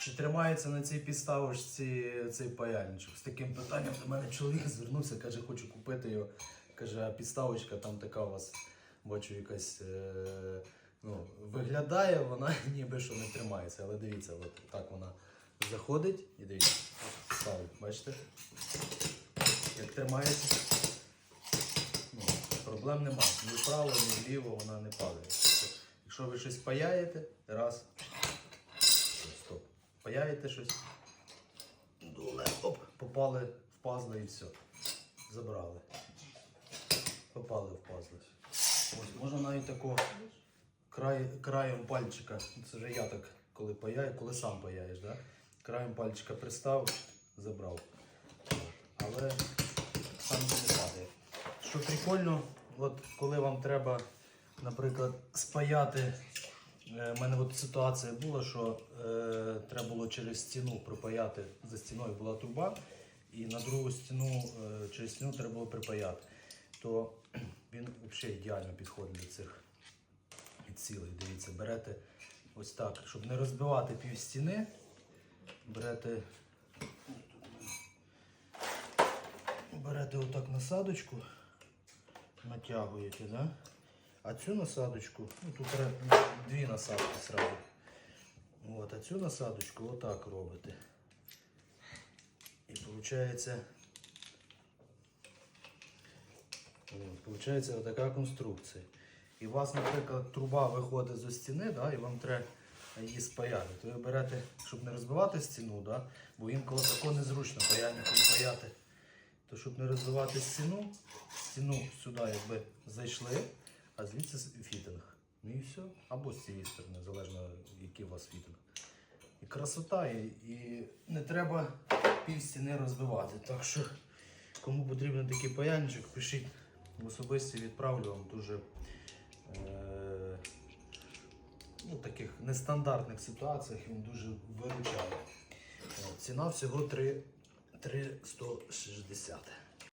Чи тримається на цій підставочці цей паяльничок? З таким питанням до мене чоловік звернувся, каже, хочу купити його. Каже, а підставочка там така у вас, бачу, якась. Е, ну, виглядає, вона ніби що не тримається. Але дивіться, от так вона заходить і дивіться, ставить, бачите? Як тримається. Ну, проблем немає. Ні вправо, ні вліво вона не падає. Якщо ви щось паяєте, раз. Паяєте щось. Дуле, оп, попали в пазли і все. Забрали. Попали в пазли. Ось, можна навіть тако край, краєм пальчика. Це вже я так, коли паяю, коли сам паяєш, да? краєм пальчика приставив, забрав. Але сам не падає. Що прикольно, от коли вам треба, наприклад, спаяти. Е, У мене от ситуація була, що е, треба було через стіну припаяти. За стіною була труба, і на другу стіну е, через стіну треба було припаяти. То він взагалі ідеально підходить до цих цілей. Дивіться, берете ось так, щоб не розбивати пів стіни, берете берете отак насадочку, натягуєте, да? А цю насадочку, ну тут дві насадки сразу. От, а цю насадочку отак робите. І виходить, от, отака конструкція. І у вас, наприклад, труба виходить зі стіни, да, і вам треба її спаяти. То ви берете, щоб не розбивати стіну, да, бо інколи тако незручно паяльником паяти. То щоб не розбивати стіну, стіну сюди якби зайшли, а звідси фітинг. Ну і все. Або з цієї сторони, залежно який у вас фітинг. І красота, і, і не треба пів стіни розбивати. Так що, кому потрібен такий паяльничок, пишіть в особисті, відправлю вам дуже е, ну, таких нестандартних ситуаціях він дуже виручає. Е, Ціна всього 3, 3,160.